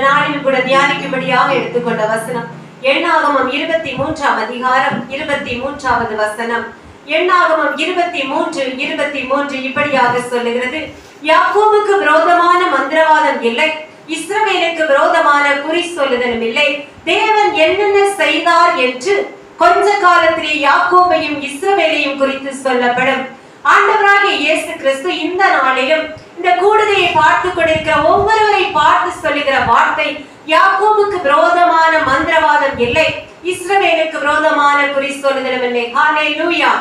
நாளில் கூட தியானிக்கும்படியாக எடுத்துக்கொண்ட வசனம். எண்ணாகமம் இருபத்தி மூன்றாம் அதிகாரம் இருபத்தி மூன்றாவது வசனம். எண்ணாகமம் இருபத்தி மூன்று இருபத்தி மூன்று இப்படியாக சொல்லுகிறது. யாக்கோவுக்கு விரோதமான மந்திரவாதம் இல்லை. இஸ்ரவேலுக்கு விரோதமான குறி சொல்லுதலும் இல்லை. தேவன் என்னென்ன செய்தார் என்று கொஞ்ச காலத்திலே யாக்கோபையும் இஸ்ரவேலையும் குறித்து சொல்லப்படும். ஆண்டவராகிய இயேசு கிறிஸ்து இந்த நாளிலும் இந்த கூடுதையை பார்த்து கொண்டிருக்கிற ஒவ்வொருவரை பார்த்து சொல்லுகிற வார்த்தை யாக்கோபுக்கு விரோதமான மந்திரவாதம் இல்லை. இஸ்ரவேலுக்கு விரோதமான குறி சொல்லுதலும் இல்லை ஹalleluya.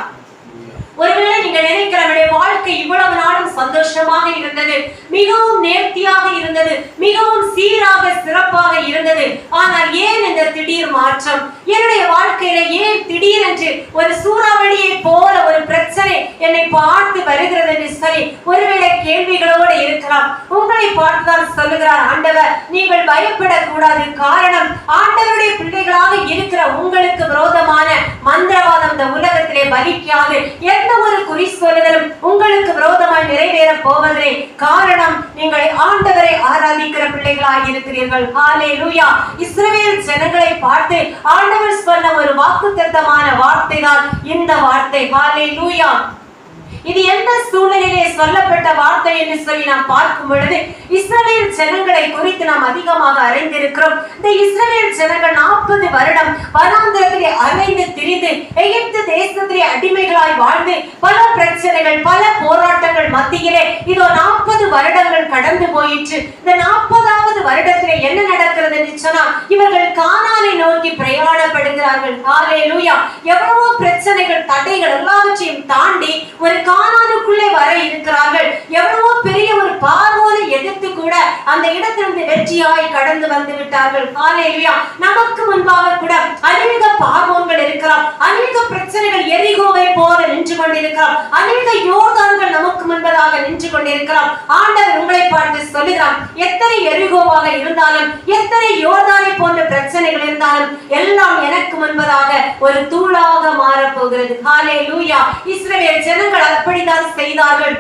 ஒருவேளை நீங்க நினைக்கிற நம்முடைய வாழ்க்கை இவ்வளவு நாளும் சந்தோஷமாக இருந்தது மிகவும் நேர்த்தியாக இருந்தது மிகவும் சீராக சிறப்பாக இருந்தது. ஆனால் ஏன் இந்த திடீர் மாற்றம்? என்னுடைய வாழ்க்கையில ஏன் திடீரென்று ஒரு சூறாவளி போல ஒரு பிரச்சனை என்னை பார்த்து வருகிறது என்று சொல்லி ஒருவேளை கேள்விகளோடு இருக்கலாம். உங்களை பார்த்துதான் சொல்லுகிறார் ஆண்டவர். நீங்கள் பயப்படக்கூடாது. காரணம் ஆண்டவருடைய பிள்ளைகளாக இருக்கிற உங்களுக்கு விரோதமான மந்திரவாதம் இந்த உலகத்திலே பலிக்காது எந்த ஒரு குறி சொல்லுதலும் உங்களுக்கு விரோதமாய் நிறைவேற போவதே காரணம் நீங்கள் ஆண்டவரை ஆராதிக்கிற பிள்ளைகளாய் இருக்கிறீர்கள். ஹalleluya. இஸ்ரவேல் ஜனங்களை பார்த்து ஆண்டவர் சொன்ன ஒரு வாக்குத்தத்தமான வார்த்தை தான் இந்த வார்த்தை. ஹalleluya. இது எந்த சூழ்நிலையிலே சொல்லப்பட்ட வார்த்தை என்று சொல்லி நாம் பார்க்கும் பொழுது இஸ்ரவேல் ஜனங்களை குறித்து நாம் அதிகமாக அறிந்திருக்கிறோம். இந்த இஸ்ரவேல் ஜனங்கள் நாற்பது வருடம் வனாந்திரத்திலே அலைந்து திரிந்து எகிப்து தேசத்திலே அடிமைகளாய் வாழ்ந்து பல பிரச்சனைகள் பல போராட்டங்கள் மத்தியிலே இதோ நாற்பது வருடங்கள் கடந்து போயிற்று. இந்த நாற்பதாவது வருடத்திலே என்ன நடக்கிறது என்று சொன்னால் இவர்கள் காணாலை நோக்கி பிரயாணப்படுகிறார்கள். ஹalleluya. எவ்வளவோ பிரச்சனைகள் தடைகள் எல்லாவற்றையும் தாண்டி ஒரு கானானுக்குள்ளே வர இருக்கிறார்கள். எவ்வளவோ பெரிய ஒரு பார்வோனை எதிர்த்து கூட அந்த இடத்திலிருந்து வெற்றியாய் கடந்து வந்து விட்டார்கள். காலையிலா நமக்கு முன்பாக கூட அநேக பார்வோன்கள் இருக்கலாம் அநேக பிரச்சனைகள் எரிகோவை போல நின்று கொண்டிருக்கிறார். அநேக யோர்தான்கள் நமக்கு முன்பதாக நின்று கொண்டிருக்கலாம் ஆண்டவர் உங்களை பார்த்து சொல்லுகிறார் எத்தனை எரிகோவாக இருந்தாலும் எத்தனை யோர்தானை போன்ற பிரச்சனைகள் இருந்தாலும் எல்லாம் எனக்கு முன்பதாக ஒரு தூளாக மாறப்போகிறது. போகிறது லூயா இஸ்ரேல் ஜனங்கள் அப்படித்தான் செய்தார்கள்.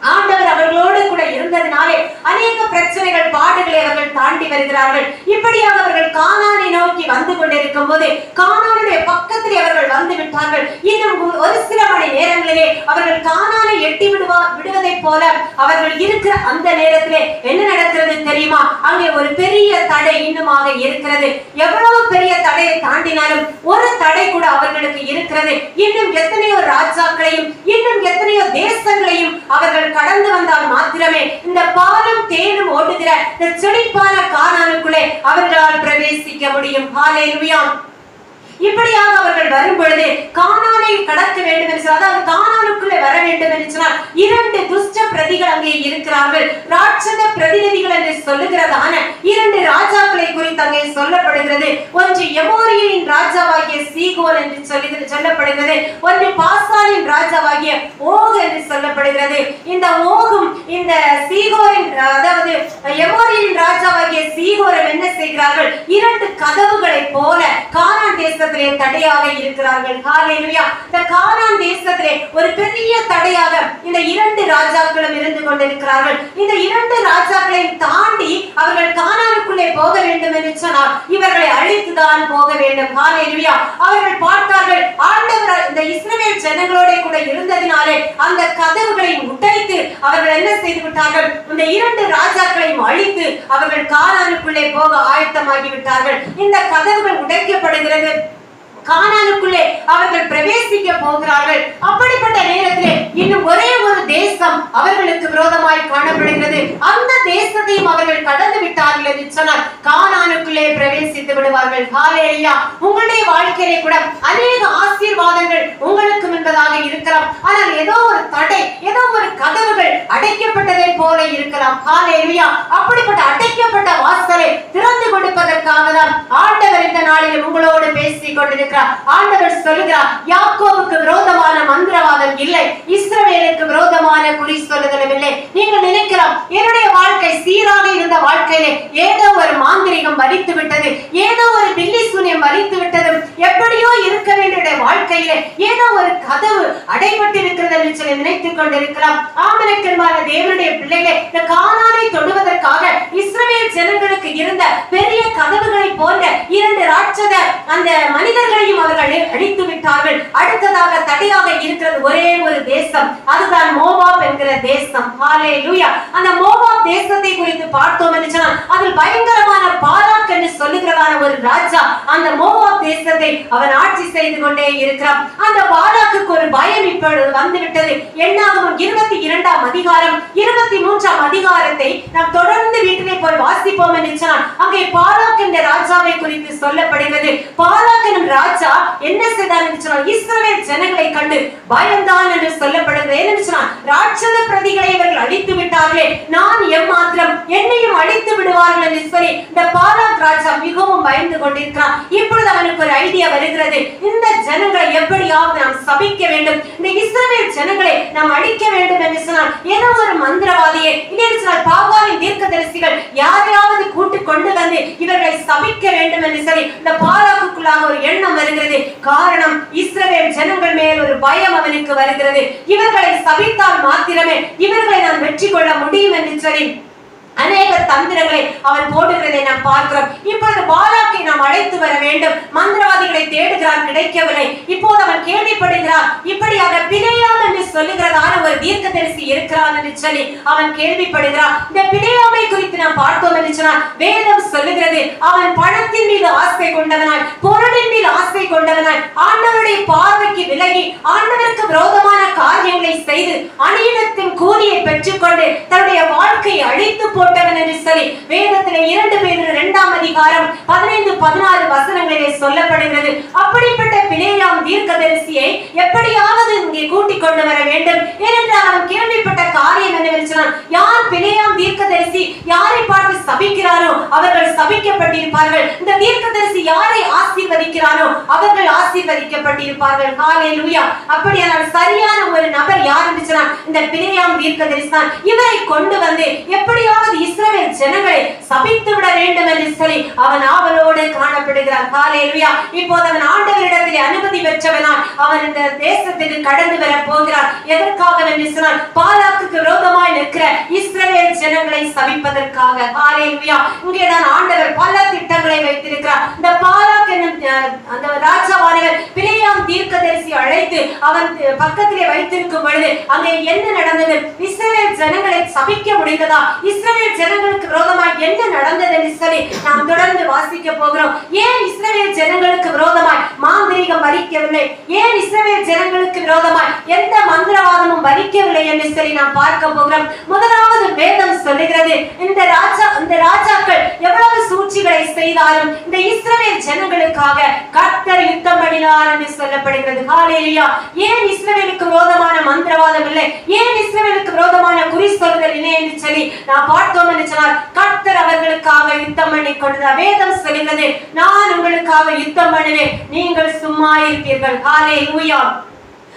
ஆண்டவர் அவர்களோடு கூட இருந்ததினாலே அநேக பிரச்சனைகள் பாடுகளை அவர்கள் தாண்டி வருகிறார்கள். இப்படியாக அவர்கள் காணானை நோக்கி வந்து கொண்டிருக்கும் போது காணானுடைய பக்கத்திலே அவர்கள் வந்து விட்டார்கள். இன்னும் ஒரு- ஒரு சில மணி நேரங்களிலே அவர்கள் காணானை எட்டி விடுவா விடுவதைப் போல அவர்கள் இருக்கிற அந்த நேரத்திலே என்ன நடக்கிறது தெரியுமா? அங்கே ஒரு பெரிய தடை இன்னுமாக இருக்கிறது. எவ்வளவு பெரிய தடையை தாண்டினாலும் ஒரு தடை கூட அவர்களுக்கு இருக்கிறது. இன்னும் எத்தனையோ ராஜாக்களையும் இன்னும் எத்தனையோ தேசங்களையும் அவர்கள் கடந்து வந்தால் மாத்திரமே இந்த பாலும் தேனும் ஓட்டுகிற இந்த செடிப்பால காணாமுக்குள்ளே அவர்களால் பிரவேசிக்க முடியும். ஹalleluya இப்படியாக அவர்கள் வரும் பொழுது கானானை கடக்க வேண்டும் என்று சொன்னால் அதாவது கானானுக்குள்ளே வர வேண்டும் என்று சொன்னால் இரண்டு துஷ்ட பிரதிகள் அங்கே இருக்கிறார்கள். ராட்சத பிரதிநிதிகள் என்று சொல்லுகிறதான இரண்டு ராஜாக்களை குறித்து அங்கே சொல்லப்படுகிறது. ஒன்று எமோரியனின் ராஜாவாகிய சீகோன் என்று சொல்லி சொல்லப்படுகிறது. ஒன்று பாசாலின் ராஜாவாகிய ஓக் என்று சொல்லப்படுகிறது. இந்த ஓகும் இந்த சீகோரின் அதாவது எமோரியனின் ராஜாவாகிய சீகோரம் என்ன செய்கிறார்கள்? இரண்டு கதவுகளை போல கானான் தேசத்திலே தடையாக இருக்கிறார்கள். ஹalleluya. இந்த கானான் தேசத்திலே ஒரு பெரிய தடையாக இந்த இரண்டு ராஜாக்களும் இருந்து கொண்டிருக்கிறார்கள். இந்த இரண்டு ராஜாக்களையும் தாண்டி அவர்கள் கானானுக்குள்ளே போக வேண்டும் என்று சொன்னால் இவர்களை அழித்துதான் போக வேண்டும். ஹalleluya. அவர்கள் பார்த்தார்கள் ஆண்டவர் இந்த இஸ்ரவேல் ஜனங்களோட கூட இருந்ததினாலே அந்த கதவுகளை உடைத்து அவர்கள் என்ன செய்து விட்டார்கள்? இந்த இரண்டு ராஜாக்களையும் அழித்து அவர்கள் கானானுக்குள்ளே போக ஆயத்தமாகி விட்டார்கள். இந்த கதவுகள் உடைக்கப்படுகிறது. கானானுக்குள்ளே அவர்கள் பிரவேசிக்க போகிறார்கள். அப்படிப்பட்ட நேரத்திலே இன்னும் ஒரே ஒரு தேசம் அவர்களுக்கு விரோதமாய் காணப்படுகிறது. அந்த தேசத்தையும் அவர்கள் கடந்து விட்டார்கள் என்று சொன்னால் கானானுக்குள்ளே பிரவேசித்து விடுவார்கள். ஹalleluya உங்களுடைய வாழ்க்கையிலே கூட அநேக ஆசீர்வாதங்கள் உங்களுக்கு முன்பதாக இருக்கலாம். ஆனால் ஏதோ ஒரு தடை ஏதோ ஒரு கதவுகள் அடைக்கப்பட்டதை போல இருக்கலாம். ஹalleluya அப்படிப்பட்ட அடைக்கப்பட்ட வாசலை திறந்து கொடுப்பது தான் ஆண்டவர் இந்த நாளில் உங்களோடு பேசிக் கொண்டிருக்கிறார் ஆண்டவர் சொல்லுகிறார் யாக்கோவுக்கு விரோதமான மந்திரவாதம் இல்லை. இஸ்ரவேலுக்கு விரோதமான குறி சொல்லுதலும் இல்லை. நீங்கள் நினைக்கலாம் என்னுடைய வாழ்க்கை சீராக இருந்த வாழ்க்கையிலே ஏதோ ஒரு மாந்திரிகம் வலித்து விட்டது ஏதோ ஒரு பில்லி சூனியம் வலித்து விட்டது எப்படியோ இருக்க வேண்டிய வாழ்க்கையிலே ஏதோ ஒரு கதவு அடைபட்டிருக்கிறது என்று சொல்லி நினைத்துக் கொண்டிருக்கலாம். ஆமனக்கென்பான தேவனுடைய பிள்ளைகளை இந்த கானானை தொடுவதற்காக இஸ்ரவேல் ஜனங்களுக்கு இருந்த பெரிய கதவுகளை போன்ற இரண்டு ராட்சத அந்த மனிதர்களையும் அவர்கள் அழித்து விட்டார்கள். அடுத்ததாக தடையாக இருக்கிறது ஒரே ஒரு தேசம். அதுதான் மோவாப் என்கிற தேசம். அந்த மோவாப் தேசத்தை குறித்து பார்த்தோம் என்று சொன்னால் அதில் பயங்கரமான பாராக் என்று சொல்லுகிறதான ஒரு ராஜா அந்த மோவாப் தேசத்தை அவன் ஆட்சி செய்து கொண்டே இருக்கிறான். அந்த பாராக்குக்கு ஒரு பயம் இப்பொழுது வந்துவிட்டது. என்னாகவும் இருபத்தி இரண்டாம் அதிகாரம் இருபத்தி மூன்றாம் அதிகாரத்தை நாம் தொடர்ந்து வீட்டிலே போய் வாசிப்போம் என்று சொன்னால் அங்கே பாராக் என்ற ராஜாவை குறித்து சொல்லப்படுகிறது. பாராக் எனும் ராஜா என்ன செய்தார் என்று சொன்னால் இஸ்ரவேல் ஜனங்களை கண்டு பயந்தான் என்று சொல்லப்படுகிறது ஏனென்று சொன்னால் ராட்சத பிரதிகளை இவர்கள் அழித்து விட்டார்களே நான் எம்மாத்திரம் என்னையும் அழித்து விடுவார்கள் என்று சொல்லி இந்த பாராக் ராஜா மிகவும் பயந்து கொண்டிருக்கிறான். இப்பொழுது அவனுக்கு ஒரு ஐடியா வருகிறது. இந்த ஜனங்களை எப்படியாவது நாம் சபிக்க வேண்டும். இந்த இஸ்ரவேல் ஜனங்களை நாம் அழிக்க வேண்டும் என்று சொன்னால் ஏதோ ஒரு மந்திரவாதியை இல்லை என்று சொன்னால் பாகாலின் தீர்க்கதரிசிகள் யாரையாவது கூட்டு கொண்டு வந்து இவர்களை சபிக்க வேண்டும் என்று சொல்லி இந்த பாலாக்குள்ளாக ஒரு எண்ணம் வருகிறது. காரணம் இஸ்ரவேல் ஜனங்கள் மேல் ஒரு பயம் அவனுக்கு வருகிறது. இவர்களை சபித்தால் மாத்திரமே இவர்களை நாம் வெற்றி கொள்ள முடியும் என்று சொல்லி அநேக தந்திரங்களை அவன் போடுகிறதை நாம் பார்க்கிறோம். இப்பொழுது பாலாக்கை நாம் அழைத்து வர வேண்டும். மந்திரவாதிகளை தேடுகிறான் கிடைக்கவில்லை. இப்போது அவன் கேள்விப்படுகிறான் இப்படியாக பிணையாக சொல்லுகிறதான ஒரு தீர்க்கதரிசி இருக்கிறான் என்று சொல்லி அவன் கேள்விப்படுகிறான். இந்த பிணையாமை குறித்து நாம் பார்த்தோம் என்று சொன்னால் வேதம் சொல்லுகிறது அவன் பணத்தின் மீது ஆசை கொண்டவனாய் பொருளின் மீது ஆசை கொண்டவனாய் ஆண்டவருடைய பார்வைக்கு விலகி ஆண்டவருக்கு விரோதமான காரியங்களை செய்து அணியிடத்தின் கூலியை பெற்றுக்கொண்டு தன்னுடைய வாழ்க்கையை அழித்து போட்டவன் என்று சொல்லி வேதத்தில் இரண்டு பேர் இரண்டாம் அதிகாரம் பதினைந்து பதினாறு வசனங்களிலே சொல்லப்படுகிறது. அப்படிப்பட்ட பிளேயாம் தீர்க்கதரிசியை எப்படியாவது இங்கே கூட்டிக் கொண்டு வர வேண்டும். ஏனென்றால் அவன் கேள்விப்பட்ட காரியம் என்னவென்று சொன்னால் யார் பிணையாம் தீர்க்கதரிசி யாரை பார்த்து சபிக்கிறாரோ அவர்கள் சபிக்கப்பட்டிருப்பார்கள். இந்த தீர்க்கதரிசி யாரை ஆசீர்வதிக்கிறாரோ அவர்கள் ஆசீர்வதிக்கப்பட்டிருப்பார்கள். ஹalleluya. அப்படியானால் சரியான ஒரு நபர் யார் என்று சொன்னால் இந்த பிணையாம் தீர்க்கதரிசி தான். இவரை கொண்டு வந்து எப்படியாவது இஸ்ரேல் ஜனங்களை சபித்து விட வேண்டும் என்று சொல்லி அவன் ஆவலோடு காணப்படுகிறான் ஹalleluya இப்போது அவன் ஆண்டவரிடத்தில் அனுமதி பெற்றவனால் அவன் இந்த தேசத்திற்கு கடந்து வர போகிறார் எதற்காக என்று சொன்னால் பாலாக்குக்கு விரோதமாய் நிற்கிற இஸ்ரவேல் ஜனங்களை சபிப்பதற்காக. ஹalleluya இங்கே தான் ஆண்டவர் பல திட்டங்களை வைத்திருக்கிறார். இந்த பாலாக் என்னும் அந்த ராஜாவானவர் பிலேயாம் தீர்க்கதரிசி அழைத்து அவன் பக்கத்திலே வைத்திருக்கும் பொழுது அங்கே என்ன நடந்தது? இஸ்ரவேல் ஜனங்களை சபிக்க முடிந்ததா? இஸ்ரவேல் ஜனங்களுக்கு விரோதமாய் என்ன நடந்தது என்று சொல்லி நாம் தொடர்ந்து வாசிக்க போகிறோம். ஏன் இஸ்ரவேல் ஜனங்களுக்கு விரோதமாய் மாந்திரீகம் வலிக்கவில்லை? ஏன் இஸ்ரவேல் ஜனங்களுக்கு விரோதமாய் எந்த மந்திரவாதமும் வலிக்கவில்லை என்று சொல்லி நாம் பார்க்க போகிறோம். முதலாவது வேதம் சொல்லுகிறது இந்த ராஜா இந்த ராஜாக்கள் எவ்வளவு சூழ்ச்சிகளை செய்தாலும் இந்த இஸ்ரவேல் ஜனங்களுக்காக கர்த்தர் யுத்தம் பண்ணினார் என்று சொல்லப்படுகிறது. ஹalleluya. ஏன் இஸ்ரவேலுக்கு விரோதமான மந்திரவாதம் இல்லை? ஏன் இஸ்ரவேலுக்கு விரோத என்று சொல்லி நான் பார்த்தோம் என்று சொன்னால் கர்த்தர் அவர்களுக்காக யுத்தம் பண்ணி கொண்டதார் வேதம் சொல்லுகிறது நான் உங்களுக்காக யுத்தம் பண்ணுவேன். நீங்கள் சும்மா இருப்பீர்கள். ஹalleluya.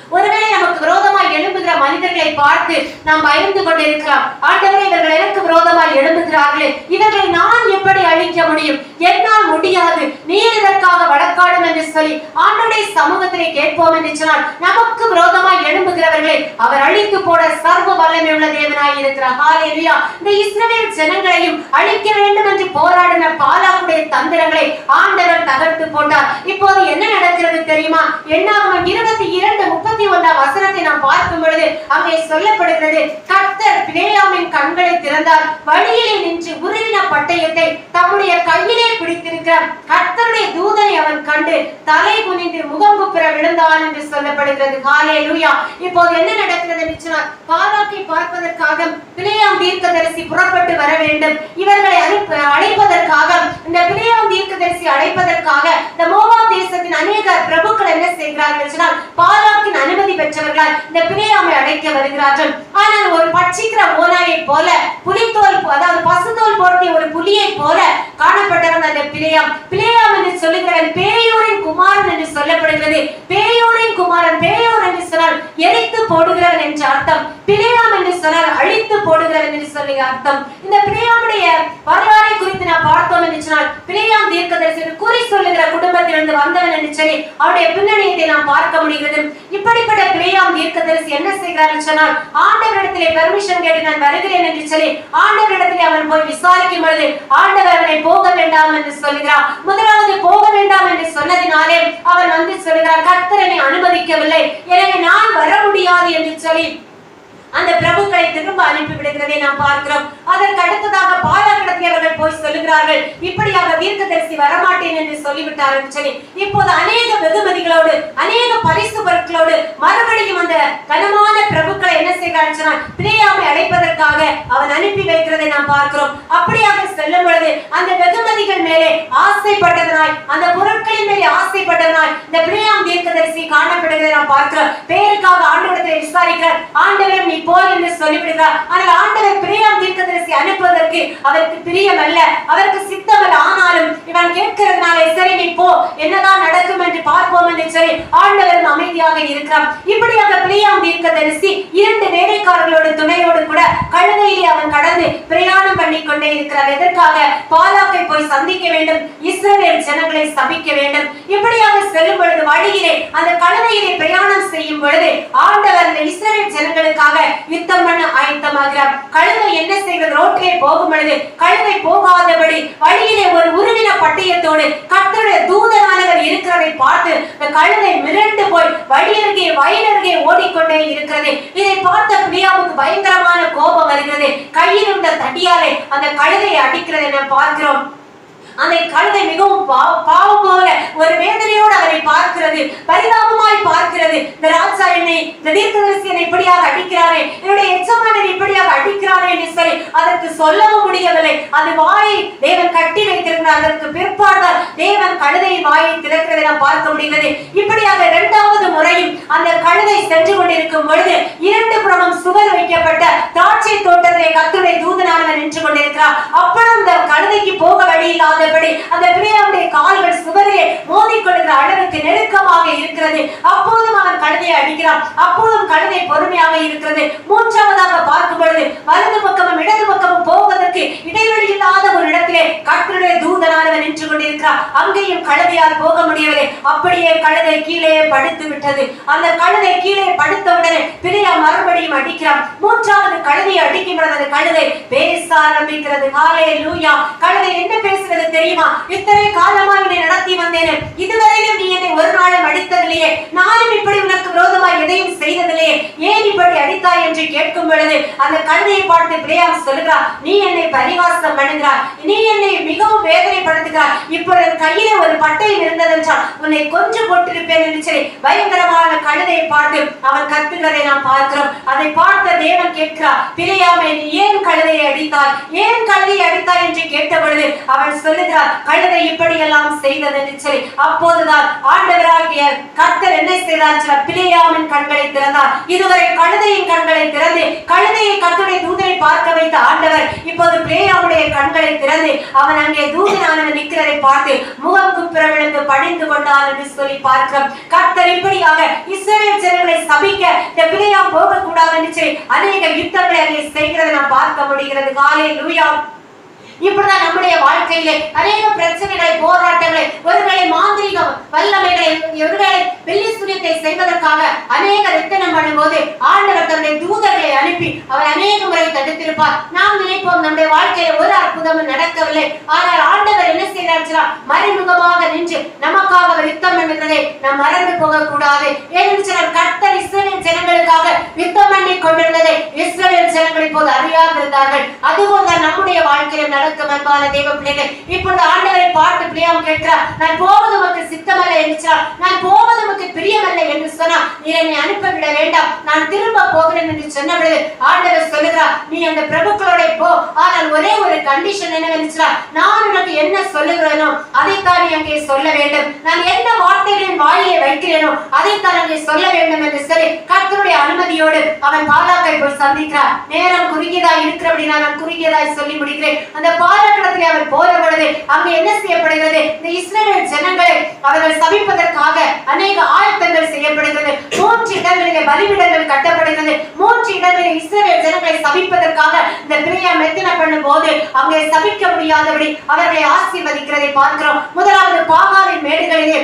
ஒருவேளை நமக்கு விரோதமாய் எழும்புகிற மனிதர்களை பார்த்து நாம் பயந்து கொண்டிருக்கிறோம் ஆண்டவரே இவர்கள் எனக்கு விரோதமாய் எழும்புகிறார்களே. இவர்களை நான் எப்படி அழிக்க முடியும்? என்னால் முடியாது. நீர் இதற்காக வழக்காடும் என்று சொல்லி ஆண்டவருடைய சமூகத்திலே கேட்போம் என்று சொன்னால் நமக்கு விரோதமாய் எழும்புகிறவர்களை அவர் அழித்து போட சர்வ வல்லமை உள்ள தேவனாய் இருக்கிறார். ஹalleluya. இந்த இஸ்ரவேல் ஜனங்களையும் அழிக்க வேண்டும் என்று போராடின பாலாக்குடைய தந்திரங்களை ஆண்டவர் தகர்த்து போட்டார். இப்போது என்ன நடக்கிறது தெரியுமா? என்னாகும்? இருபத்தி இரண்டு முப்பத்தி ஒன்றாம் வசனத்தை நாம் பார்க்கும் பொழுது அங்கே சொல்லப்படுகிறது கர்த்தர் பிணையாமின் கண்களை திறந்தார் வழியிலே நின்று உருவின பட்டயத்தை தம்முடைய கையிலே பிடித்திருக்கிறார். கர்த்தருடைய தூதனை அவன் கண்டு தலை குனிந்து முகம் குப்புற என்று சொல்லப்படுகிறது. ஹாலே லூயா இப்போது என்ன நடக்கிறது என்று சொன்னால் பாராக்கை பார்ப்பதற்காக பிளேயாம் தீர்க்கதரிசி புறப்பட்டு வர வேண்டும். இவர்களை அனுப்ப அழைப்பதற்காக இந்த பிளேயாம் தீர்க்கதரிசி அழைப்பதற்காக இந்த மோவா தேசத்தின் அநேக பிரபுக்கள் என்ன செய்கிறார்கள் என்று சொன்னால் பாராக்கின் அனுமதி பெற்றவர்களால் இந்த பிளேயாமை அழைக்க வருகிறார்கள். ஆனால் ஒரு பட்சிக்கிற ஓனாயை போல புலித்தோல் அதாவது பசுத்தோல் போர்த்திய ஒரு புலியை போல காணப்பட்ட அந்த பிளேயாம் பிளேயாம் என்று சொல்லுகிறவன் பேயூரின் குமாரன் என்று சொல்லப்படுகிறது. பேயோரின் குமாரன் பேயோர் என்று சொன்னால் எரித்து போடுகிறவன் என்ற அர்த்தம். பிளேயாம் என்று சொன்னால் அழித்து போடுகிறவன் என்று சொல்லி அர்த்தம். இந்த பிளேயாமுடைய வரலாறை குறித்து நான் பார்த்தோம் என்று சொன்னால் பிளேயாம் தீர்க்கதரிசி குறி சொல்லுகிற குடும்பத்திலிருந்து வந்தவன் என்று சொல்லி அவருடைய பின்னணியத்தை நாம் பார்க்க முடிகிறது. இப்படிப்பட்ட பிளேயாம் தீர்க்கதரிசி என்ன செய்கிறார் என்று சொன்னால் ஆண்டவரிடத்திலே பெர்மிஷன் கேட்டு நான் வருகிறேன் என்று சொல்லி ஆண்டவரிடத்திலே அவன் போய் விசாரிக்கும் பொழுது ஆண்டவர் அவனை போக வேண்டாம் என்று சொல்லுகிறார். முதலாவது போக வேண்டாம் என்று சொன்னதினாலே அவன் வந்து சொல்லுகிறார் கர்த்தரனை அனுமதிக்கவில்லை. எனவே நான் வர முடியாது என்று சொல்லி அந்த பிரபுக்களை திரும்ப அனுப்பி விடுகிறதை நாம் பார்க்கிறோம். அதற்கு அடுத்ததாக பாலாக்கிடத்தை அவர்கள் போய் சொல்லுகிறார்கள் இப்படியாக தீர்க்கதரிசி வரமாட்டேன் என்று சொல்லிவிட்டார்கள் சரி இப்போது அநேக வெகுமதிகளோடு அநேக பரிசு பொருட்களோடு மறுபடியும் அந்த கனமான பிரபுக்களை என்ன செய்கிறார் சொன்னால் பிரியாமை அடைப்பதற்காக அவன் அனுப்பி வைக்கிறதை நாம் பார்க்கிறோம். அப்படியாக செல்லும் பொழுது அந்த வெகுமதிகள் மேலே ஆசைப்பட்டதனாய் அந்த பொருட்களின் மேலே ஆசைப்பட்டதனாய் இந்த பிரியாம் தீர்க்கதரிசி காணப்படுகிறதை நாம் பார்க்கிறோம். பேருக்காக ஆண்டவரத்தை விசாரிக்கிறார் ஆண்டவரும் நீ போய் என்று சொல்லிவிடுகிறார். ஆனால் ஆண்டவர் பிரியாம் தீர்க்கதரிசி அனுப்புவதற்கு அவருக்கு பிரியம் அல்ல அவருக்கு சித்தமல்ல ஆனாலும் இவன் கேட்கிறதுனாலே சரி நீ போ. என்னதான் நடக்கும் என்று பார்ப்போம் என்று சொல்லி ஆண்டவர் அமைதியாக இருக்கிறார். இப்படியாக பிரியாம் தீர்க்கதரிசி இரண்டு வேலைக்காரர்களோட துணையோடு கூட கழுதையிலே அவன் கடந்து பிரயாணம் பண்ணி கொண்டே இருக்கிறார். எதற்காக? பாலாக்கை போய் சந்திக்க வேண்டும். இஸ்ரேல் ஜனங்களை சபிக்க வேண்டும். இப்படியாக செல்லும் பொழுது வழியிலே அந்த கழுதையிலே பிரயாணம் செய்யும் பொழுது ஆண்டவர் அந்த இஸ்ரவேல் ஜனங்களுக்காக யுத்தம் பண்ண ஆயத்தமாகிறார். கழுதை என்ன செய்வது? ரோட்டிலே போகும் பொழுது கழுதை போகாதபடி வழியிலே ஒரு உருவின பட்டயத்தோடு கத்தருடைய தூதனானவர் இருக்கிறதை பார்த்து இந்த கழுதை மிரண்டு போய் வழியருகே வயலருகே ஓடிக்கொண்டே இருக்கிறது. இதை பார்த்த பிரியாவுக்கு பயங்கரமான கோபம் வருகிறது. கையில் இருந்த தடியாலே அந்த கழுதையை அடிக்கிறதை நாம் பார்க்கிறோம். அந்த கழுதை மிகவும் பா- பாவம் போல ஒரு வேதனையோடு அவரை பார்க்கிறது. பரிதாபமாய் பார்க்கிறது. இந்த ராஜா என்னை இந்த தீர்க்கதரிசி என்னை இப்படியாக அடிக்கிறாரே. என்னுடைய எச்சமான இப்படியாக அடிக்கிறாரே என்று சொல்லி அதற்கு சொல்லவும் முடியவில்லை. அது வாயை தேவன் கட்டி வைத்திருக்கிறார். அதற்கு பிற்பாடுதான் தேவன் கழுதையின் வாயை திறக்கிறதை நாம் பார்க்க முடிகிறது இப்படியாக இரண்டாவது முறையும் அந்த கழுதை சென்று கொண்டிருக்கும் பொழுது இரண்டு புறமும் சுவர் வைக்கப்பட்ட திராட்சை தோட்டத்தை கத்துடைய தூதனானவர் நின்று கொண்டிருக்கிறார் அப்பொழுது அந்த கழுதைக்கு போக வழி இல்லாதபடி அந்த பிரியாவுடைய கால்கள் சுவரிலே மோதிக்கொள்கிற அளவுக்கு நெருக்கமாக இருக்கிறது. அப்போதும் அவன் கழுதையை அடிக்கிறான். அப்போதும் கழுதை பொறுமையாக இருக்கிறது. மூன்றாவதாக பார்க்கும் பொழுது வலது பக்கமும் இடது பக்கமும் போவதற்கு இடைவெளி இல்லாத ஒரு இடத்திலே கற்றுடைய தூதனானவன் நின்று கொண்டிருக்கிறார் அங்கேயும் கழுதையால் போக முடியவில்லை. அப்படியே கழுதை கீழே படுத்து விட்டது. அந்த கழுதை கீழே படுத்தவுடனே பிரியா மறுபடியும் அடிக்கிறான். மூன்றாவது கழுதையை அடிக்கின்றது அந்த கழுதை பேச ஆரம்பிக்கிறது. காலே லூயா கழுதை என்ன பேசுறது தெரியுமா? இத்தனை காலமா உன்னை நடத்தி வந்தேன்? இதுவரையிலும் நீ என்னை ஒரு நாளும் அடித்ததில்லையே. நானும் இப்படி உனக்கு விரோதமாய் எதையும் செய்ததில்லையே. ஏன் இப்படி அடித்தாய் என்று கேட்கும் பொழுது அந்த கழுதையை பார்த்து பிரியாம் சொல்லுகிறார் நீ என்னை பரிகாசம் பண்ணுகிறார் நீ என்னை மிகவும் வேதனைப்படுத்துகிறார் இப்பொழுது என் ஒரு பட்டையில் இருந்ததென்றால் உன்னை கொஞ்சம் போட்டிருப்பேன் என்று சொல்லி பயங்கரமான கழுதையை பார்த்து அவன் கத்துகிறதை நாம் பார்க்கிறோம். அதை பார்த்த தேவன் கேட்கிறார் பிரியாமை நீ ஏன் கழுதையை அடித்தாய்? ஏன் கழுதையை அடித்தாய்? என்று கேட்ட பொழுது அவன் சொல்லுகிறார் கழுதை இப்படியெல்லாம் செய்தது என்று சொல்லி அப்போதுதான் ஆண்டவராகிய கர்த்தர் என்ன செய்தார் சில பிழையாமின் கண்களை திறந்தார். இதுவரை கழுதையின் கண்களை திறந்து கழுதையை கத்துடைய தூதனை பார்க்க வைத்த ஆண்டவர் இப்போது பிளேயாவுடைய கண்களை திறந்து அவன் அங்கே தூதனானவன் நிற்கிறதை பார்த்து முகம் குப்புற விழுந்து பணிந்து கொண்டான் என்று சொல்லி பார்க்கிறோம். கர்த்தர் இப்படியாக இஸ்ரேல் ஜனங்களை சபிக்க இந்த பிழையாம் போகக்கூடாது என்று சொல்லி அநேக யுத்தங்களை அங்கே செய்கிறதை நாம் பார்க்க முடிகிறது. காலை லூயா இப்படிதான் நம்முடைய வாழ்க்கையிலே அநேக பிரச்சனைகளை போராட்டங்களை ஒருவேளை மாந்திரிக வல்லமைகளை ஒருவேளை வெள்ளி சூரியத்தை செய்வதற்காக அநேக ரத்தனம் பண்ணும்போது ஆண்டவர் தன்னுடைய அனுப்பி அவர் அநேக முறை தடுத்திருப்பார். நாம் நினைப்போம் நம்முடைய வாழ்க்கையில ஒரு அற்புதமும் நடக்கவில்லை. ஆனால் ஆண்டவர் என்ன செய்கிறார் மறைமுகமாக நின்று நமக்காக அவர் யுத்தம் பண்ணுகிறதை நாம் மறந்து போக கூடாது ஏனென்று சொன்னால் கர்த்தர் இஸ்ரேலின் ஜனங்களுக்காக யுத்தம் பண்ணி கொண்டிருந்ததை இஸ்ரேலின் ஜனங்கள் இப்போது அறியாதிருந்தார்கள். அதுபோல் தான் நம்முடைய வாழ்க்கையில நடக்கும் அன்பான தெய்வ பிள்ளைகள் இப்பொழுது ஆண்டவரை பார்த்து பிள்ளையாம் கேட்கிறார் நான் போவது உமக்கு சித்தமல்ல என்றால் நான் போவது உமக்கு பிரியமல்ல என்று சொன்னால் நீ என்னை அனுப்பிவிட வேண்டாம். நான் திரும்ப போகிறேன் என்று சொன்ன பொழுது ஆண்டவர் சொல்லுகிறார் நீ அந்த பிரபுக்களோட போ. ஆனால் ஒரே ஒரு கண்டிஷன் என்ன நான் உனக்கு என்ன சொல்லுகிறேனோ அதைத்தான் நீ அங்கே சொல்ல வேண்டும். நான் என்ன வார்த்தைகளின் வாயிலை வைக்கிறேனோ அதைத்தான் அங்கே சொல்ல வேண்டும் என்று சொல்லி கர்த்தருடைய அனுமதியோடு அவன் பாலாக்கை போய் சந்திக்கிறார். நேரம் குறுகியதா இருக்கிறபடி நான் குறுகியதாய் சொல்லி முடிக்கிறேன். அந்த பாலாக்கிடத்திலே அவர் போற பொழுது அங்கே என்ன செய்யப்படுகிறது? இந்த இஸ்ரேல் ஜனங்களை அவர்கள் சபிப்பதற்காக அநேக ஆயத்தங்கள் செய்யப்படுகிறது. மூன்று இடங்களிலே பலிபிடங்கள் கட்டப்படுகிறது. மூன்று இடங்களில் இஸ்ரேல் ஜனங்களை சபிப்பதற்காக இந்த பிரியா மெத்தனை பண்ணும் போது அங்கே சபிக்க முடியாதபடி அவர்களை ஆசீர்வதிக்கிறதை பார்க்கிறோம். முதலாவது பாகாலின் மேடுகளிலே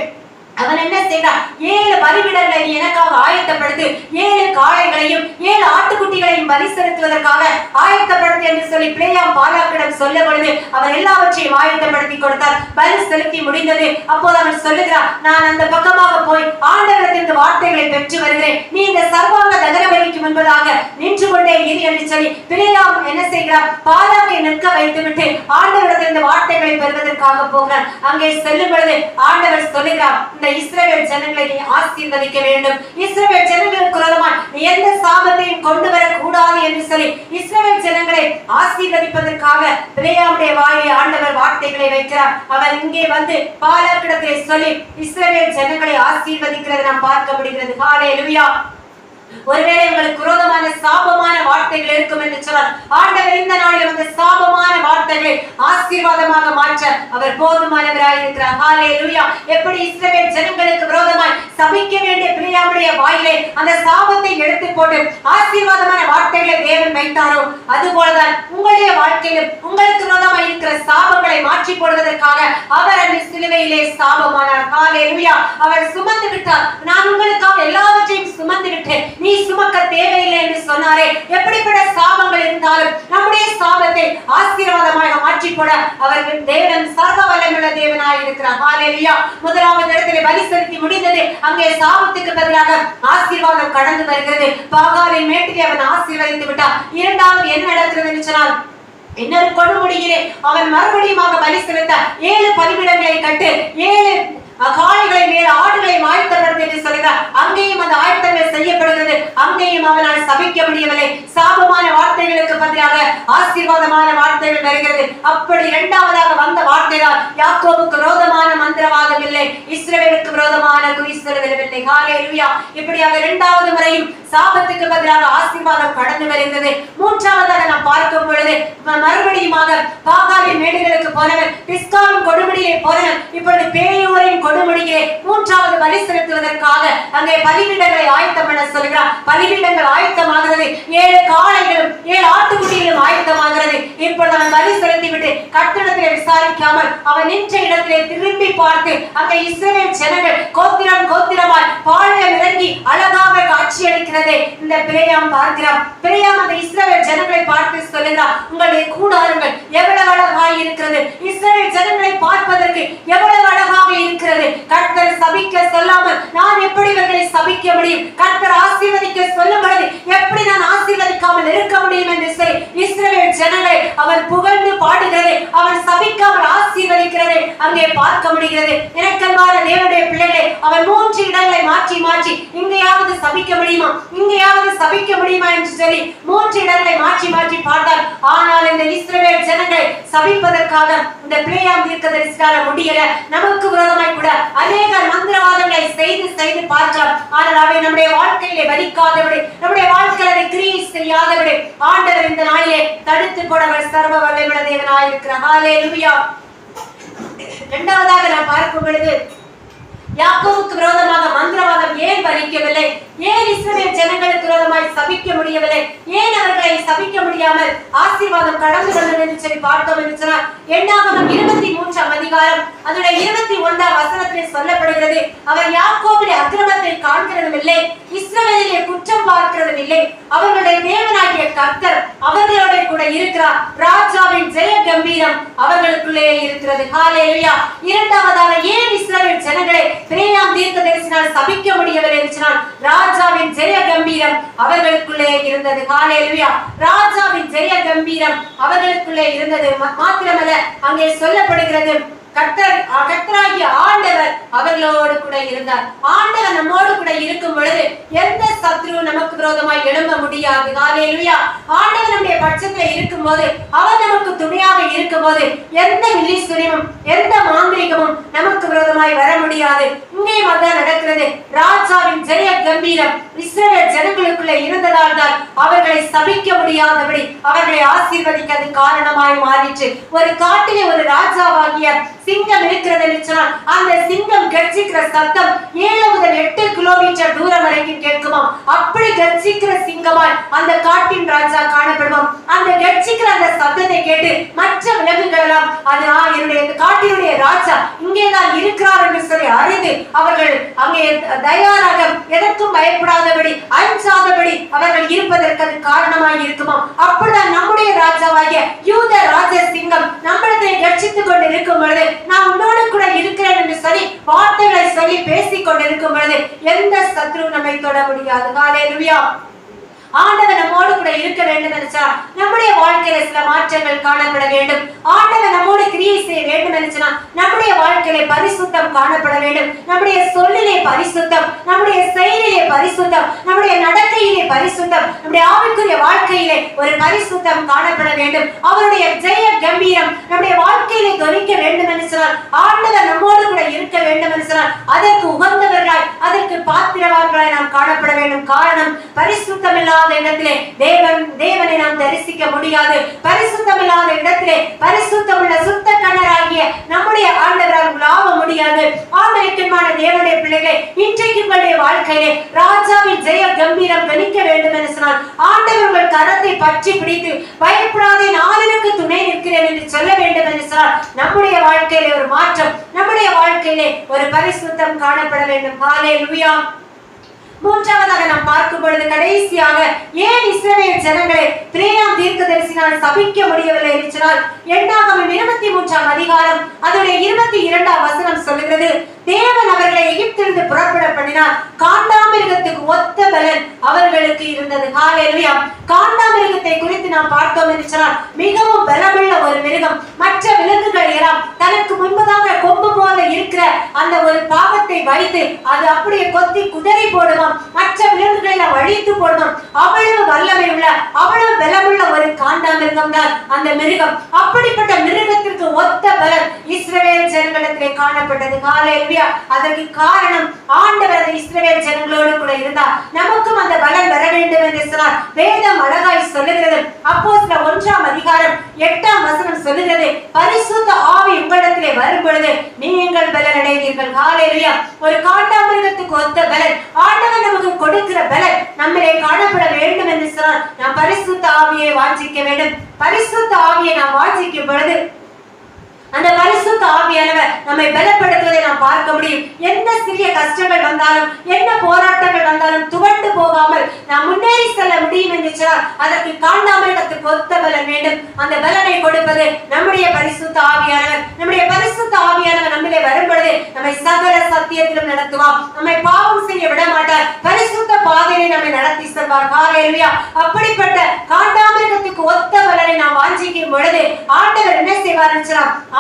அவன் என்ன செய்தான்? ஏழு பலிபிடங்களை எனக்காக ஆயத்தப்படுத்து ஏழு காளைகளையும் ஏழு ஆட்டுக்குட்டிகளையும் பலி செலுத்துவதற்காக ஆயத்தப்படுத்து என்று சொல்லி பிள்ளையாம் பாலாக்கிடம் சொல்ல பொழுது அவர் எல்லாவற்றையும் ஆயத்தப்படுத்தி கொடுத்தார் பலி செலுத்தி முடிந்தது. அப்போது அவன் சொல்லுகிறான் நான் அந்த பக்கமாக போய் ஆண்டவரத்திற்கு வார்த்தைகளை பெற்று வருகிறேன். நீ இந்த சர்வாங்க நகர பலிக்கு முன்பதாக நின்று கொண்டே இரு என்று சொல்லி பிள்ளையாம் என்ன செய்கிறார் பாலாக்கை நிற்க வைத்துவிட்டு ஆண்டவரத்திலிருந்து வார்த்தைகளை பெறுவதற்காக போகிறான். அங்கே செல்லும் பொழுது ஆண்டவர் சொல்லுகிறார் இந்த இஸ்ரேல் ஜனங்களை நீ ஆசீர்வதிக்க வேண்டும். இஸ்ரேல் ஜனங்களுக்கு விரோதமாய் நீ எந்த சாபத்தையும் கொண்டு வரக்கூடாது என்று சொல்லி இஸ்ரேல் ஜனங்களை ஆசீர்வதிப்பதற்காக பிளேயாமுடைய வாயை ஆண்டவர் வார்த்தைகளை வைக்கிறார். அவர் இங்கே வந்து பாலக்கிடத்தை சொல்லி இஸ்ரேல் ஜனங்களை ஆசீர்வதிக்கிறது நாம் பார்க்க முடிகிறது. ஹalleluya ஒருவேளை உங்களுக்கு விரோதமான சாபமான வார்த்தைகள் இருக்கும் என்று சொன்னார் ஆண்டவர் இந்த நாளில் வந்து சாபமான வார்த்தைகளை ஆசீர்வாதமாக மாற்ற அவர் போதுமானவராய் இருக்கிறார். லூயா எப்படி இஸ்ரவேல் ஜனங்களுக்கு விரோதமாய் சபிக்க வேண்டிய பிரியாவுடைய வாயிலே அந்த சாபத்தை எடுத்து போட்டு ஆசீர்வாதமான வார்த்தைகளை தேவன் வைத்தாரோ அதுபோலதான் உங்களுடைய வாழ்க்கையிலும் உங்களுக்கு விரோதமாய் இருக்கிற சாபங்களை மாற்றி போடுவதற்காக அவர் அந்த சிலுவையிலே சாபமானார். ஹalleluya. அவர் சுமந்து விட்டார் நான் உங்களுக்காக எல்லாவற்றையும் சுமந்து விட்டேன் நீ சுமக்க தேவையில்லை என்று சொன்னாரே. எப்படிப்பட்ட சாபங்கள் இருந்தாலும் நம்முடைய சாபத்தை ஆசீர்வாதமாக மாற்றிக்கொள்ள போட தேவன் சர்வ வல்லமுள்ள தேவனாய் இருக்கிறார். ஹalleluya. முதலாவது இடத்திலே பலி செலுத்தி முடிந்தது அங்கே சாபத்துக்கு பதிலாக ஆசீர்வாதம் கடந்து வருகிறது. பாகாலின் மேட்டிலே அவன் ஆசீர்வதித்து விட்டான். இரண்டாவது என்ன நடக்கிறது என்று சொன்னால் இன்னொரு கொடுமுடியிலே அவன் மறுபடியுமாக பலி செலுத்த ஏழு பலிபிடங்களை கட்டு ஏழு காளைகளை மேல் ஆடுகளை ஆயத்தப்படுத்து என்று சொல்கிறார் அங்கேயும் அந்த ஆயத்தங்கள் செய்யப்படுகிறது. அங்கேயும் அவனால் சபிக்க முடியவில்லை. சாபமான வார்த்தைகளுக்கு பதிலாக ஆசீர்வாதமான வார்த்தைகள் வருகிறது. அப்படி இரண்டாவதாக வந்த வார்த்தைகள் யாக்கோவுக்கு விரோதமான மந்திரவாதம் இல்லை. இஸ்ரவேலுக்கு விரோதமான குறி சொல்லுதவில்லை ஹalleluya. இப்படியாக இரண்டாவது முறையும் சாபத்துக்கு பதிலாக ஆசீர்வாதம் கடந்து வருகிறது. மூன்றாவதாக நாம் பார்க்கும் பொழுது மறுபடியும் மறுபடியுமாக பாகாலின் மேடுகளுக்கு போனவன் பிஸ்காவின் கொடுமுடியை போனவன் இப்பொழுது பேயூரின் கொடுமுடியிலே மூன்றாவது பலி செலுத்துவதற்காக அங்கே பலிபீடங்களை ஆயத்தம் என சொல்கிறார் பலிபீடங்கள் ஆயத்தமாகிறது. ஏழு காளைகளும் ஏழு ஆட்டுக்குட்டிகளும் ஆயத்தமாகிறது. இப்பொழுது அவன் பலி செலுத்திவிட்டு கட்டிடத்திலே விசாரிக்காமல் அவன் நின்ற இடத்திலே திரும்பி பார்த்து அங்கே இஸ்ரேல் ஜனங்கள் கோத்திரம் கோத்திரமாய் பாளையம் இறங்கி அழகாக காட்சி அளிக்கிறது இந்த பிரேயாம் பார்க்கிறார் பிரேயாம் அந்த இஸ்ரேல் ஜனங்களை பார்த்து சொல்லுகிறார் உங்களுடைய கூடாரங்கள் எவ்வளவு அழகாய் இருக்கிறது. இஸ்ரேல் ஜனங்களை பார்ப்பதற்கு எவ்வளவு அழகாக இருக்கிறது. கர்த்தர் சபிக்க சொல்லாமல் நான் எப்படி இவர்களை சபிக்க முடியும்? கர்த்தர் ஆசீர்வதிக்க சொல்லும் பொழுது எப்படி நான் ஆசீர்வதிக்காமல் இருக்க முடியும் என்று சொல்லி இஸ்ரேல் ஜனங்களை அவன் புகழ்ந்து பாடுகிறது. அவன் சபிக்காமல் ஆசீர்வதிக்கிறது. அங்கே பார்க்க முடிகிறது. எனக்கன்பான தேவனுடைய பிள்ளைகளை அவன் மூன்று இடங்களை மாற்றி மாற்றி இங்கேயாவது சபிக்க முடியுமா? இங்கேயாவது சபிக்க முடியுமா என்று சொல்லி மூன்று இடங்களை மாற்றி மாற்றி பார்த்தார் ஆனால் இந்த இஸ்ரேல் ஜனங்களை சபிப்பதற்காக இந்த பிள்ளையாம் தீர்க்கதரிசியால முடியல. நமக்கு விரோதமாய் கூட அநேக மந்திரவாதங்களை செய்து செய்து பார்க்கலாம் ஆனால் அவை நம்முடைய வாழ்க்கையிலே வலிக்காதபடி நம்முடைய வாழ்க்கையில் அதை கிரியை செய்யாதபடி ஆண்டவர் இந்த நாளிலே தடுத்து போடவர் சர்வ வல்லமுள்ள தேவனாய் இருக்கிறார் லுவியா இரண்டாவதாக நான் பார்க்கும் பொழுது யாக்கோவுக்கு விரோதமாக மந்திரவாதம் ஏன் பலிக்கவில்லை? ஏன் இஸ்ரவேல் ஜனங்களுக்கு விரோதமாய் சபிக்க முடியவில்லை? ஏன் அவர்களை சபிக்க முடியாமல் ஆசீர்வாதம் கடந்து வந்தது என்று சொல்லி பார்த்தோம் என்று சொன்னால் எண்ணாகமம் இருபத்தி மூன்றாம் அதிகாரம் அதனுடைய இருபத்தி ஒன்றாம் வசனத்தில் சொல்லப்படுகிறது அவர் யாக்கோவுடைய அக்கிரமத்தை காண்கிறதும் இல்லை இஸ்ரவேலிலே குற்றம் பார்க்கிறதும் இல்லை. அவர்களுடைய தேவனாகிய கர்த்தர் அவர்களோட கூட இருக்கிறார். ராஜாவின் ஜெய கம்பீரம் அவர்களுக்குள்ளே இருக்கிறது. ஹalleluya. இரண்டாவதாக ஏன் இஸ்ரவேல் ஜனங்களை பிரேயாம் தீர்க்க தரிசினால் சபிக்க முடியவில்லை என்று சொன்னால் ராஜாவின் ஜெய கம்பீரம் அவர்களுக்குள்ளே இருந்தது. ஹalleluya. ராஜாவின் ஜெய கம்பீரம் அவர்களுக்குள்ளே இருந்தது. மாத்திரமல்ல அங்கே சொல்லப்படுகிறது. கர்த்தர் கர்த்தராகிய ஆண்டவர் அவர்களோடு கூட இருந்தார். ஆண்டவர் நம்மோடு கூட இருக்கும் பொழுது எந்த சத்ரு நமக்கு விரோதமாய் எழும்ப முடியாது. ஹalleluya. ஆண்டவர் நம்முடைய பட்சத்துல இருக்கும் போது அவர் துணையாக இருக்கும் போது எந்த வில்லீஸ்வரியமும் எந்த மாந்திரிகமும் நமக்கு விரோதமாய் வர முடியாது. இங்கேயும் அதான் நடக்கிறது. ராஜாவின் ஜெய கம்பீரம் இஸ்ரவேல் ஜனங்களுக்குள்ள இருந்ததால் தான் அவர்களை சபிக்க முடியாதபடி அவர்களை ஆசீர்வதிக்கிறது காரணமாய் மாறிற்று. ஒரு காட்டிலே ஒரு ராஜாவாகிய சிங்கம் இருக்கிறது என்று சொன்னால் அந்த சிங்கம் கர்ஜிக்கிற சத்தம் ஏழு முதல் எட்டு கிலோமீட்டர் தூரம் வரைக்கும் கேட்குமா அப்படி கர்ஜிக்கிற சிங்கமாய் அந்த காட்டின் ராஜா காணப்படுவோம் அந்த கர்ஜிக்கிற அந்த சத்தத்தை கேட்டு மற்ற விலங்குகள் எல்லாம் அது என்னுடைய இந்த காட்டினுடைய ராஜா இங்கேதான் இருக்கிறார் என்று சொல்லி அறிந்து அவர்கள் அங்கே தயாராக எதற்கும் பயப்படாதபடி அஞ்சாதபடி அவர்கள் இருப்பதற்கு அது காரணமாய் இருக்குமா அப்படிதான் நம்முடைய ராஜாவாகிய யூத ராஜ சிங்கம் நம்மிடத்தை கட்சித்துக் கொண்டு இருக்கும் பொழுது நான் உன்னோட கூட இருக்கிறேன் என்று சொல்லி வார்த்தைகளை சொல்லி பேசிக் கொண்டிருக்கும் பொழுது எந்த சத்ரு நம்மை தொட முடியாது. காலையிலுயா ஆண்டவர் நம்மோடு கூட இருக்க வேண்டும் நினைச்சா நம்முடைய வாழ்க்கையில சில மாற்றங்கள் காணப்பட வேண்டும். ஆண்டவர் நம்மோடு கிரியை செய்ய வேண்டும் நினைச்சா நம்முடைய வாழ்க்கையில பரிசுத்தம் காணப்பட வேண்டும். நம்முடைய சொல்லிலே பரிசுத்தம் நம்முடைய செயலிலே பரிசுத்தம் நம்முடைய நடக்கையிலே பரிசுத்தம் நம்முடைய ஆவிக்குரிய வாழ்க்கையிலே ஒரு பரிசுத்தம் காணப்பட வேண்டும். அவருடைய ஜெய கம்பீரம் நம்முடைய வாழ்க்கையிலே துணிக்க வேண்டும் என்று சொன்னால் ஆண்டவர் நம்மோடு கூட இருக்க வேண்டும் என்று அதற்கு உகந்தவர்களாய் அதற்கு பாத்திரவான்களாய் நாம் காணப்பட வேண்டும். காரணம் பரிசுத்தம் இல்லாத இல்லாத இடத்திலே தேவன் தேவனை நாம் தரிசிக்க முடியாது. பரிசுத்தம் இல்லாத இடத்திலே பரிசுத்தம் உள்ள சுத்த கண்ணராகிய நம்முடைய ஆண்டவரால் உலாவ முடியாது. ஆண்டவருக்குமான தேவனுடைய பிள்ளைகளை இன்றைக்கு உங்களுடைய வாழ்க்கையிலே ராஜாவின் ஜெய கம்பீரம் கணிக்க வேண்டும் என்று சொன்னால் ஆண்டவர் உங்கள் கரத்தை பற்றி பிடித்து பயப்படாதே நாளிற்கு துணை நிற்கிறேன் என்று சொல்ல வேண்டும் என்று சொன்னால் நம்முடைய வாழ்க்கையிலே ஒரு மாற்றம் நம்முடைய வாழ்க்கையிலே ஒரு பரிசுத்தம் காணப்பட வேண்டும். காலே மூன்றாவதாக நாம் பார்க்கும் பொழுது கடைசியாக ஏன் இஸ்ரவேல் ஜனங்களை தீர்க்க தீர்க்கதரிசினால் சபிக்க முடியவில்லை என்று சொன்னால் எண்ணாகமம் இருபத்தி மூன்றாம் அதிகாரம் அதனுடைய இருபத்தி இரண்டாம் வசனம் சொல்லுகிறது தேவன் அவர்களை எகிப்திலிருந்து புறப்பட பண்ணினார். காண்டாமிருகத்துக்கு ஒத்த பலன் அவர்களுக்கு இருந்தது. ஹalleluya. காண்டாமிருகத்தை குறித்து நாம் பார்த்தோம் என்று சொன்னால் மிகவும் பலமுள்ள ஒரு மிருகம். மற்ற விலங்குகள் எல்லாம் தனக்கு முன்பதாக கொம்பு போல இருக்கிற அந்த ஒரு பாகத்தை வைத்து அது அப்படியே கொத்தி குதறி போடுவான் மற்ற விலங்குகளை அழித்து போடுவான் அவ்வளவு வல்லமை உள்ள அவ்வளவு பலமுள்ள ஒரு காண்டாமிருகம் தான் அந்த மிருகம். அப்படிப்பட்ட மிருகத்திற்கு ஒத்த பலன் இஸ்ரேல் ஜனங்களிடத்திலே காணப்பட்டது. காலையா அதற்கு காரணம் ஆண்டவர் இஸ்ரேல் ஜனங்களோடு கூட இருந்தார். நமக்கும் அந்த பலன் வர வேதம் அழகாய் சொல்லுகிறது. அப்போ ஒன்றாம் அதிகாரம் எட்டாம் வசனம் சொல்லுகிறது. பரிசுத்த ஆவி உங்களிடத்திலே வரும் பொழுது நீங்கள் பலன் அடைவீர்கள் ஹalleluya. ஒரு காண்டாமிருகத்துக்கு ஒத்த பலன். ஆண்டவன் நமக்கு கொடுக்கிற பலன் நம்மளே காணப்பட வேண்டும் என்று சொன்னால் நாம் பரிசுத்த ஆவியை வாஞ்சிக்க வேண்டும். பரிசுத்த ஆவியை நாம் வாஞ்சிக்கும் பொழுது அந்த பரிசுத்த ஆவியானவர் நம்மை பலப்படுத்துவதை நாம் பார்க்க முடியும். எந்த சிறிய கஷ்டங்கள் வந்தாலும் என்ன போராட்டங்கள் வந்தாலும் துவண்டு போகாமல் நாம் முன்னேறி செல்ல முடியும் என்று சொன்னால் அதற்கு காண்டாமிருகத்துக்கு ஒத்த பலன் வேண்டும். அந்த பலனை கொடுப்பது நம்முடைய பரிசுத்த ஆவியானவர். நம்முடைய பரிசுத்த ஆவியானவர் நம்மிலே வரும் பொழுது நம்மை சகல சத்தியத்திலும் நடத்துவார். நம்மை பாவம் செய்ய விட மாட்டார் பரிசுத்த பாதையை நம்மை நடத்தி செல்வார். ஹalleluya. அப்படிப்பட்ட காண்டாமிருகத்துக்கு ஒத்த பலனை நாம் வாஞ்சிக்கும் பொழுது ஆண்டவர் என்ன செய்வார்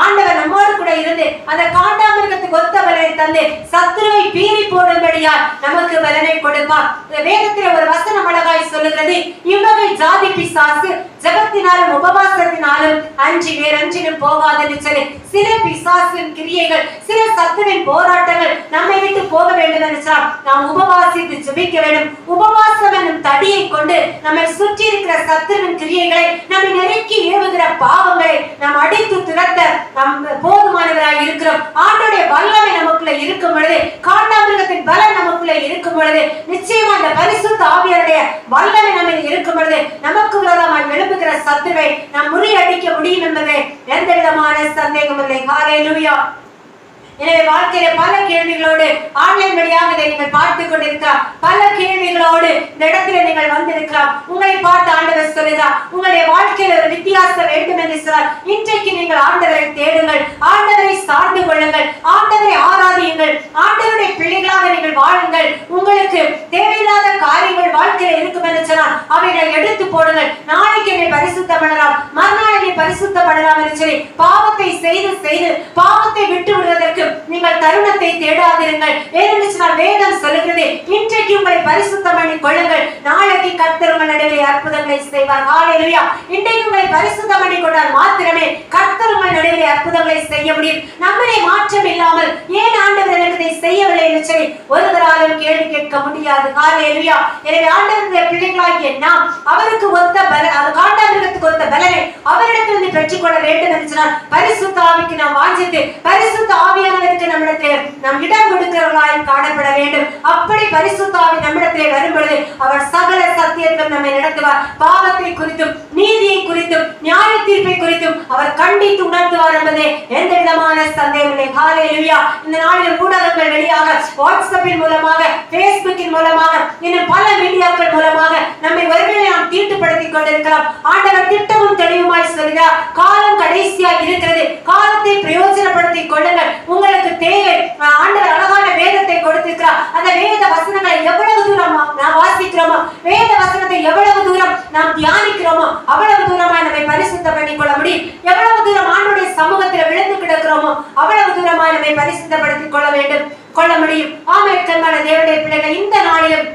ஆண்டவர் நம்மோடு கூட இருந்து அந்த காண்டாமிருகத்துக்கு ஒத்த பலனை தந்து சத்துருவை பீறி போடும்படியா நமக்கு பலனை கொடுப்பார். வேதத்தில் ஒரு வசனம் அழகாய் சொல்லுகிறது. இவ்வகை ஜாதி பிசாசு ஜெபத்தினாலும் உபவாசத்தினாலும் அஞ்சு வேறஞ்சினும் போகாதுன்னு சொல்லி சில பிசாசின் கிரியைகள் சில சத்துவின் போராட்டங்கள் நம்மை விட்டு போக வேண்டும் என்றால் நாம் உபவாசித்து ஜபிக்க வேண்டும். உபவாசம் என்னும் தடியை கொண்டு நம்மை சுற்றி இருக்கிற சத்துவின் கிரியைகளை நம்மை நெருக்கி ஏவுகிற பாவங்களை நாம் அடித்து துரத்த நாம் போதுமானவராய் இருக்கிறோம். ஆண்டோடைய வல்லமை நமக்குள்ள இருக்கும் பொழுது காண்டாமிருகத்தின் பலம் நமக்குள்ள இருக்கும் பொழுது நிச்சயமா அந்த பரிசுத்த ஆவியருடைய வல்லமை நம்ம இருக்கும் பொழுது நமக்கு விரோதமாய் எழுப்புகிற சத்துவை நாம் முறியடிக்க முடியும் என்பது எந்த விதமான சந்தேகம் இல்லை. ஹalleluya எனவே வாழ்க்கையில பல கேள்விகளோடு ஆன்லைன் வழியாக இதை நீங்கள் பார்த்து கொண்டிருக்கலாம். பல கேள்விகளோடு இந்த இடத்துல நீங்கள் வந்திருக்கலாம். உங்களை பார்த்து ஆண்டவர் சொல்லுதா உங்களுடைய வாழ்க்கையில ஒரு வித்தியாசம் வேண்டும் என்று இன்றைக்கு நீங்கள் ஆண்டவரை தேடுங்கள் ஆண்டவரை சார்ந்து கொள்ளுங்கள் ஆண்டவரை ஆராதியுங்கள் ஆண்டவருடைய பிள்ளைகளாக நீங்கள் வாழுங்கள். உங்களுக்கு தேவையில்லாத காரியங்கள் வாழ்க்கையில இருக்கும் என்று சொன்னால் அவைகளை எடுத்து போடுங்கள். நாளைக்கு என்னை பரிசுத்தம் பண்ணலாம் மறுநாள் என்னை பரிசுத்தம் பண்ணலாம் என்று சொல்லி பாவத்தை செய்து செய்து பாவத்தை விட்டு விடுவதற்கு நீங்கள் தருணத்தை தேடாதிருங்கள். ஏனென்று சொன்னால் வேதம் சொல்லுகிறது இன்றைக்கு உங்களை பரிசுத்தம் பண்ணி கொள்ளுங்கள். நாளைக்கு கர்த்தர் உங்கள் நடுவே அற்புதங்களை செய்வார். ஆலையா இன்றைக்கு உங்களை பரிசுத்தம் பண்ணி கொண்டு கொண்டால் மாத்திரமே கர்த்தர் உங்கள் நடுவே அற்புதங்களை செய்ய முடியும். நம்மளே மாற்றம் இல்லாமல் ஏன் ஆண்டவர் எனக்கு இதை செய்யவில்லை என்று சொல்லி ஒருவராலும் கேள்வி கேட்க முடியாது. ஹalleluya. எனவே ஆண்டவருடைய பிள்ளைகளாகிய நாம் அவருக்கு ஒத்த பல அது காண்டாமிருகத்துக்கு ஒத்த பலனை அவரிடத்திலிருந்து பெற்றுக்கொள்ள வேண்டும் என்று சொன்னால் பரிசுத்த ஆவிக்கு நாம் வாஞ்சித்து பரிசுத்த ஆவியானவருக்கு நம்மிடத்தில் நாம் இடம் கொடுக்கிறவர்களாய் காணப்பட வேண்டும். அப்படி பரிசுத்த ஆவி நம்மிடத்திலே வரும் பொழுது அவர் சகல சத்தியத்திலும் நம்மை நடத்துவார். பாவத்தை குறித்தும் நீதியை குறித்தும் நியாயத்தில் தீர்ப்பை குறித்தும் அவர் கண்டித்து உணர்த்துவார் என்பதே எந்த விதமான சந்தேகம் காலை ஹalleluya. இந்த நாளில் ஊடகங்கள் வெளியாக வாட்ஸ்அப்பின் மூலமாக பேஸ்புக்கின் மூலமாக இன்னும் பல மீடியாக்கள் மூலமாக நம்மை ஒருவேளை நாம் தீட்டுப்படுத்திக் கொண்டிருக்கலாம். ஆண்டவர் திட்டமும் தெளிவுமாய் சொல்கிறார் காலம் கடைசியாக இருக்கிறது. காலத்தை பிரயோஜனப்படுத்திக் கொள்ளுங்கள். உங்களுக்கு தேவை. ஆண்டவர் அழகான வேதத்தை கொடுத்திருக்கிறார். அந்த வேத வசனங்களை எவ்வளவு தூரம் நாம் வாசிக்கிறோமோ வேத வசனத்தை எவ்வளவு தூரம் நாம் தியானிக்கிறோமோ அவ்வளவு தூரமாய் நம்மை பரிசுத்தப்படி கொள்ள முடியும் எவ்வளவு தூரம் ஆண்டுடைய சமூகத்தில் விழுந்து கிடக்கிறோமோ அவ்வளவு தூரமாய் நம்மை பரிசுத்தப்படுத்திக் கொள்ள வேண்டும். கொள்ள முடியும். ஆமேற்கமான தேவனுடைய பிள்ளைகள் இந்த நாளிலும்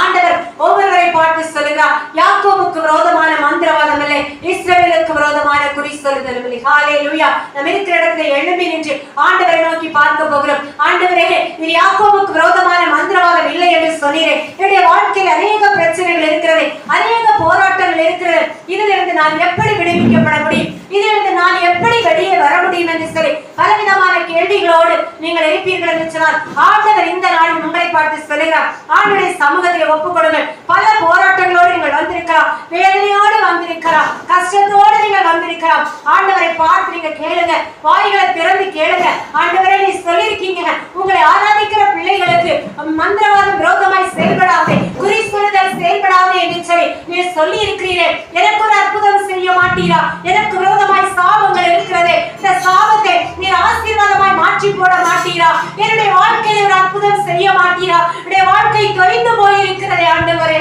ஆண்டவர் ஒவ்வொருவரை பார்த்து சொல்லுகிறார் யாக்கோவுக்கு விரோதமான மந்திரவாதம் இல்லை. இஸ்ரேலுக்கு விரோதமான குறி சொல்லுதல் இல்லை. ஹாலே லூயா நம்ம இருக்கிற இடத்துல எழும்பி நின்று ஆண்டவர் நோக்கி பார்க்க போகிறோம். ஆண்டவரே இது யாக்கோவுக்கு விரோதமான மந்திரவாதம் இல்லை என்று சொன்னீரேன் என்னுடைய வாழ்க்கையில் அநேக பிரச்சனைகள் இருக்கிறது அநேக போராட்டங்கள் இருக்கிறது. இதிலிருந்து நான் எப்படி விடுவிக்கப்பட முடியும்? இதிலிருந்து நான் எப்படி வெளியே வர முடியும் என்று சொல்லி பலவிதமான கேள்விகளோடு நீங்கள் இருப்பீர்கள் என்று சொன்னால் ஆண்டவர் இந்த நாளில் உங்களை பார்த்து சொல்லுகிறார். ஆண்டுடைய சமூகத்தில் ஒப்புக்கொடுங்கள் பல போராட்டங்களோடு நீங்கள் வந்திருக்கலாம். வேதனையோடு வந்திருக்கலாம். கஷ்டத்தோடு நீங்கள் வந்திருக்கலாம். ஆண்டவரை பார்த்து நீங்க கேளுங்க. வாய்களை திறந்து கேளுங்க. ஆண்டவர் நீ சொல்லியிருக்கீங்க. உங்களை ஆராதிக்கிற பிள்ளைகளுக்கு மந்திரவாதம் விரோதமாய் செயல்படாதே குறி சொல்லுதல் செயல்படாதே என்று சொல்லி நீ சொல்லி இருக்கிறீரே எனக்கு ஒரு அற்புதம் செய்ய மாட்டீரா? எனக்கு விரோதமாய் சாபங்கள் இருக்கிறதே. இந்த சாபத்தை நீர் ஆசீர்வாதமாய் மாற்றி போட மாட்டீரா? என்னுடைய வாழ்க்கையில் ஒரு அற்புதம் செய்ய மாட்டீரா? என்னுடைய வாழ்க்கை தொய்ந்து போயிருக்கிறதே ஆண்டவரே.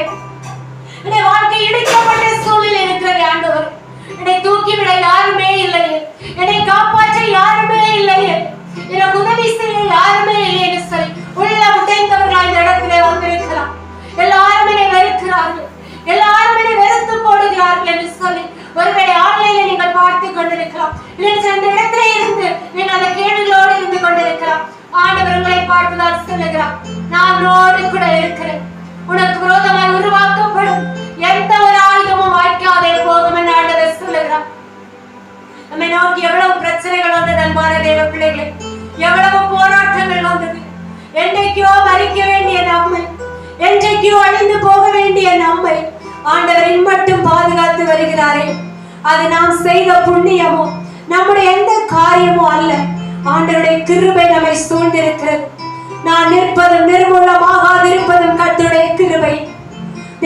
என்னுடைய வாழ்க்கை இடிக்கப்பட்ட சூழ்நிலை இருக்கிறதே ஆண்டவரே.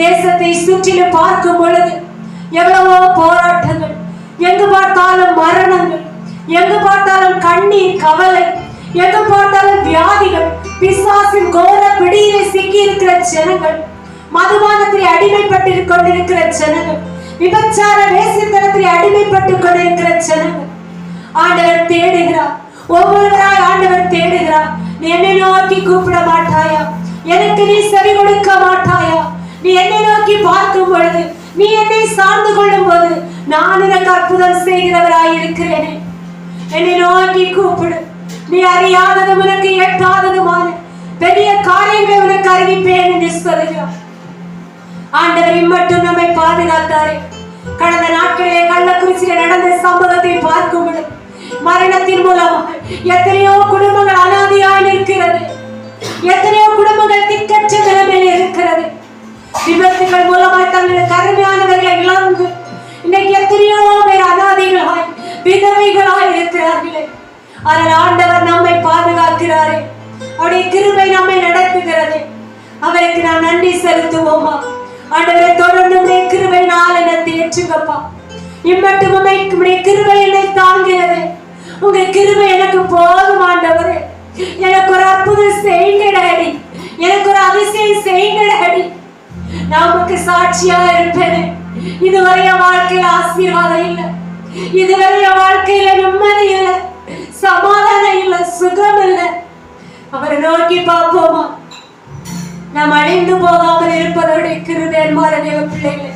தேசத்தை சுற்றிலும் பார்க்கும் பொழுது எவ்வளவோ போராட்டங்கள் எங்கு பார்த்தாலும் மரணங்கள் எங்கு பார்த்தாலும் கண்ணீர் கவலை எங்கு பார்த்தாலும் வியாதிகள் பிசாசின் கோர பிடியிலே சிக்கி இருக்கிற ஜனங்கள் மதுபானத்தில் அடிமைப்பட்டு கொண்டிருக்கிற ஜனங்கள் விபச்சார வேசித்தனத்தில் அடிமைப்பட்டு கொண்டிருக்கிற ஜனங்கள். ஆண்டவர் தேடுகிறார். ஒவ்வொருவராய் ஆண்டவர் தேடுகிறார். நீ என்னை நோக்கி கூப்பிட மாட்டாயா? எனக்கு நீ செவி கொடுக்க மாட்டாயா? நீ என்னை நோக்கி பார்க்கும் பொழுது நீ என்னை சார்ந்து கொள்ளும் போது நான் உனக்கு அற்புதம் செய்கிறவராய் இருக்கிறேனே என்னை நோக்கி கூப்பிடு. நீ அறியாததும் உனக்கு எட்டாததுமான பெரிய காரியங்களை உனக்கு அறிவிப்பேன் என்று சொல்லுகிறார் ஆண்டவர் இம்மட்டும் நம்மை பாதுகாத்தாரே. கடந்த நாட்களிலே கள்ளக்குறிச்சியில நடந்த சம்பவத்தை பார்க்கும் மரணத்தின் மூலமாக எத்தனையோ விபத்துகள் மூலமாய் தங்களுடைய கருமையானவர்களை இழந்து இன்னைக்கு எத்தனையோ பேர் அனாதைகளாய் விதவைகளாய் இருக்கிறார்களே. ஆனால் ஆண்டவர் நம்மை பாதுகாக்கிறாரே. அவருடைய கிருமை நம்மை நடத்துகிறது. அவருக்கு நாம் நன்றி செலுத்துவோமா? ஆண்டவரை தொடர்ந்து உடைய கிருமை நாளென தேற்றுங்கப்பா இம்மட்டும் உம்மை உம்முடைய கிருபை என்னை தாங்கிறது உங்க கிருமை எனக்கு போதும் ஆண்டவரே. எனக்கு ஒரு அற்புதம் செய்யுங்க டாடி எனக்கு ஒரு அதிசயம் செய்யுங்க டாடி நான் உமக்கு சாட்சியா இருப்பேன் இதுவரை என் வாழ்க்கையில ஆசீர்வாதம் இல்லை. இதுவரை என் வாழ்க்கையில நிம்மதி இல்லை. சமாதானம் இல்லை. சுகம் இல்லை. அவரை நோக்கி பார்ப்போமா? நாம் அழிந்து போகாமல் இருப்பதோட கிருபை அன்பான தேவ பிள்ளைகளே.